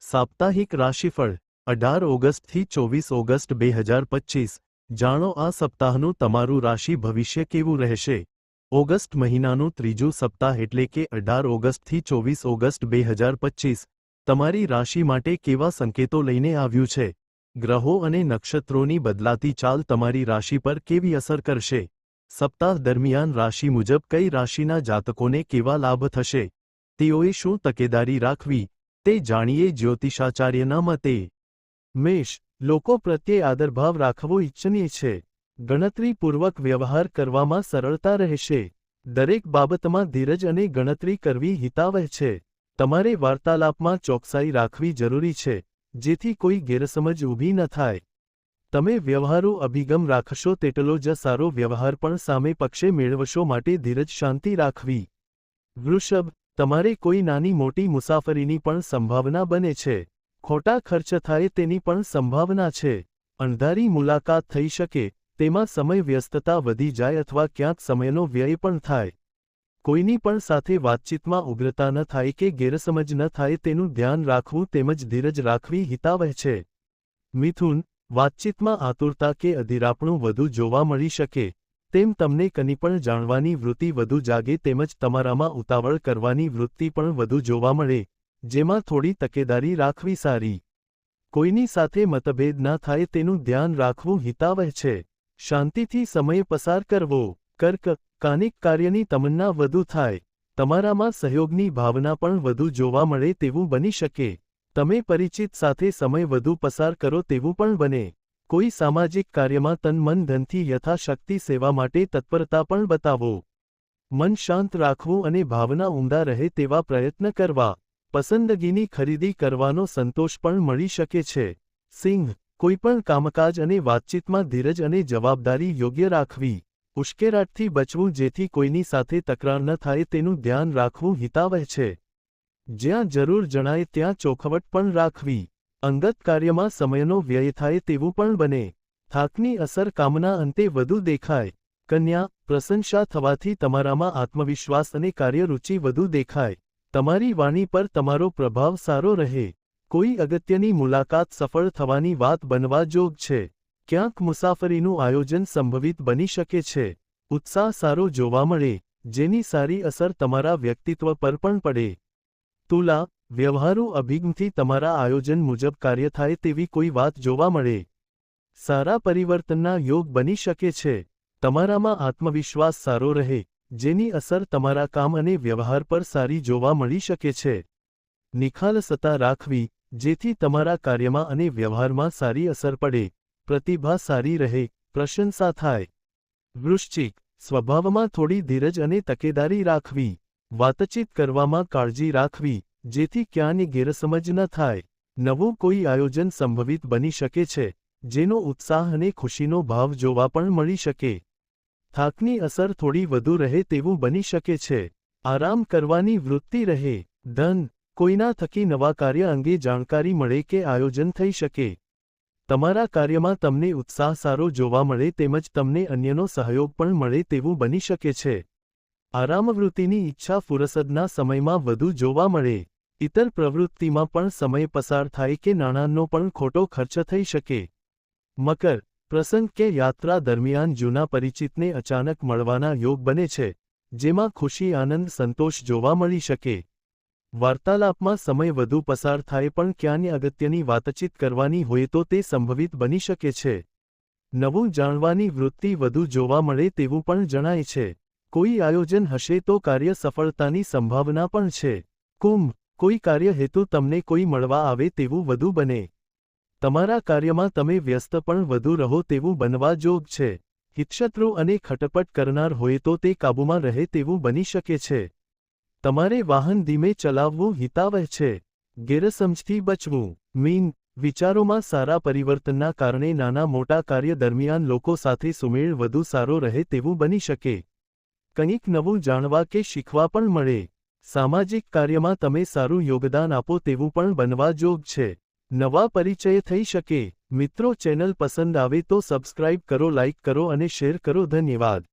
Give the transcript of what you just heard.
સાપ્તાહિક રાશિફળ, અઢાર ઓગસ્ટથી ચોવીસ ઓગસ્ટ બે હજાર પચીસ. જાણો આ સપ્તાહનું તમારું રાશિ ભવિષ્ય કેવું રહેશે? ઓગસ્ટ મહિનાનું ત્રીજું સપ્તાહ એટલે કે અઢાર ઓગસ્ટથી ચોવીસ ઓગસ્ટ બે હજાર પચીસ. તમારી રાશિ માટે કેવા સંકેતો લઈને આવ્યું છે? ગ્રહો અને નક્ષત્રોની બદલાતી ચાલ તમારી રાશિ પર કેવી અસર કરશે? સપ્તાહ દરમિયાન રાશિ મુજબ કઈ રાશિના જાતકોને કેવા લાભ થશે? તેઓએ શું તકેદારી રાખવી? તે જાણીએ જ્યોતિષાચાર્યના મતે મેષ, લોકો પ્રત્યે આદરભાવ રાખવો ઇચ્છનીય છે. ગણતરીપૂર્વક વ્યવહાર કરવામાં સરળતા રહેશે. દરેક બાબતમાં ધીરજ અને ગણતરી કરવી હિતાવહ છે. તમારે વાર્તાલાપમાં ચોકસાઈ રાખવી જરૂરી છે, જેથી કોઈ ગેરસમજ ઊભી ન થાય. તમે વ્યવહારુ અભિગમ રાખશો તેટલો જ સારો વ્યવહાર પણ સામે પક્ષે મેળવશો માટે ધીરજ શાંતિ રાખવી. વૃષભ તમારે કોઈ નાની મોટી મુસાફરીની પણ સંભાવના બને છે. ખોટા ખર્ચ થાય તેની પણ સંભાવના છે. અણધારી મુલાકાત થઈ શકે, તેમાં સમય વ્યસ્તતા વધી જાય અથવા ક્યાંક સમયનો વ્યય પણ થાય. કોઈની પણ સાથે વાતચીતમાં ઉગ્રતા ન થાય કે ગેરસમજ ન થાય તેનું ધ્યાન રાખવું તેમજ ધીરજ રાખવી હિતાવહ છે. મિથુન, વાતચીતમાં આતુરતા કે અધીરાપણું વધુ જોવા મળી શકે. તેમ તમને કની પણ જાણવાની વૃત્તિ વધુ જાગે તેમજ તમારામાં ઉતાવળ કરવાની વૃત્તિ પણ વધુ જોવા મળે, જેમાં થોડી તકેદારી રાખવી સારી. કોઈની સાથે મતભેદ ના થાય તેનું ધ્યાન રાખવું હિતાવહ છે. શાંતિથી સમય પસાર કરવો, કર્ક, કાનિક કાર્યની તમન્ના વધુ થાય, તમારામાં સહયોગની ભાવના પણ વધુ જોવા મળે તેવું બની શકે. તમે પરિચિત સાથે સમય વધુ પસાર કરો તેવું પણ બને. કોઈ સામાજિક કાર્યમાં તન મન ધનથી યથાશક્તિ સેવા માટે તત્પરતા પણ બતાવો. મન શાંત રાખવું અને ભાવના ઊંડા રહે તેવા પ્રયત્ન કરવા. પસંદગીની ખરીદી કરવાનો સંતોષ પણ મળી શકે છે. સિંહ, કોઈપણ કામકાજ અને વાતચીતમાં ધીરજ અને જવાબદારી યોગ્ય રાખવી. ઉશ્કેરાટથી બચવું જેથી કોઈની સાથે તકરાર ન થાય તેનું ધ્યાન રાખવું હિતાવહ છે. જ્યાં જરૂર જણાય ત્યાં ચોખવટ પણ રાખવી. અંગત કાર્યમાં સમયનો વ્યય થાય તેવું પણ બને. થાકની અસર કામના અંતે વધુ દેખાય. કન્યા, પ્રશંસા થવાથી તમારામાં આત્મવિશ્વાસ અને કાર્યરૂચિ વધુ દેખાય. તમારી વાણી પર તમારો પ્રભાવ સારો રહે. કોઈ અગત્યની મુલાકાત સફળ થવાની વાત બનવા જોગ છે. ક્યાંક મુસાફરીનું આયોજન સંભવિત બની શકે છે. ઉત્સાહ સારો જોવા મળે, જેની સારી અસર તમારા વ્યક્તિત્વ પર પણ પડે. તુલા વ્યવહારુ અભિગમથી તમારા આયોજન મુજબ કાર્ય થાય તેવી કોઈ વાત જોવા મળે. સારા પરિવર્તનના યોગ બની શકે છે. તમારામાં આત્મવિશ્વાસ સારો રહે, જેની અસર તમારા કામ અને વ્યવહાર પર સારી જોવા મળી શકે છે. નિખાલસતા રાખવી, જેથી તમારા કાર્યમાં અને વ્યવહારમાં સારી અસર પડે, પ્રતિભા સારી રહે, પ્રશંસા થાય. વૃશ્ચિક, સ્વભાવમાં થોડી ધીરજ અને તકેદારી રાખવી, વાતચીત કરવામાં કાળજી રાખવી જેથી ક્યાંની ગેરસમજ ન થાય. નવું કોઈ આયોજન સંભવિત બની શકે છે, જેનો ઉત્સાહ અને ખુશીનો ભાવ જોવા પણ મળી શકે. થાકની અસર થોડી વધુ રહે તેવું બની શકે છે. આરામ કરવાની વૃત્તિ રહે. ધન, કોઈના થકી નવા કાર્ય અંગે જાણકારી મળે કે આયોજન થઈ શકે. તમારા કાર્યમાં તમને ઉત્સાહ સારો જોવા મળે તેમજ તમને અન્યનો સહયોગ પણ મળે તેવું બની શકે છે. આરામવૃત્તિની ઈચ્છા ફુરસદના સમયમાં વધુ જોવા મળે. ઇતર પ્રવૃત્તિમાં પણ સમય પસાર થાય કે નાણાંનો પણ ખોટો ખર્ચ થઈ શકે. મકર, પ્રસંગ કે યાત્રા દરમિયાન જૂના પરિચિતને અચાનક મળવાના યોગ બને છે, જેમાં ખુશી, આનંદ, સંતોષ જોવા મળી શકે. વાર્તાલાપમાં સમય વધુ પસાર થાય પણ ક્યાંય અગત્યની વાતચીત કરવાની હોય તો તે સંભવિત બની શકે છે. નવું જાણવાની વૃત્તિ વધુ જોવા મળે તેવું પણ જણાય છે. કોઈ આયોજન હશે તો કાર્ય સફળતાની સંભાવના પણ છે. કુંભ કોઈ કાર્ય હેતુ તમને કોઈ મળવા આવે તેવું વધુ બને. તમારા કાર્યમાં તમે વ્યસ્ત પણ વધુ રહો તેવું બનવા જોગ છે. હિતશત્રુ અને ખટપટ કરનાર હોય તો તે કાબૂમાં રહે તેવું બની શકે છે. તમારે વાહન ધીમે ચલાવવું હિતાવહ છે. ગેરસમજથી બચવું. મીન, વિચારોમાં સારા પરિવર્તનના કારણે નાના મોટા કાર્ય દરમિયાન લોકો સાથે સુમેળ વધુ સારો રહે તેવું બની શકે. કંઈક નવું જાણવા કે શીખવા પણ મળે. સામાજિક કાર્યમાં તમે સારું યોગદાન આપો તેવું પણ બનવા જોગ છે. નવા પરિચય થઈ શકે. મિત્રો ચેનલ પસંદ આવે તો સબસ્ક્રાઇબ કરો, લાઇક કરો અને શેર કરો. ધન્યવાદ.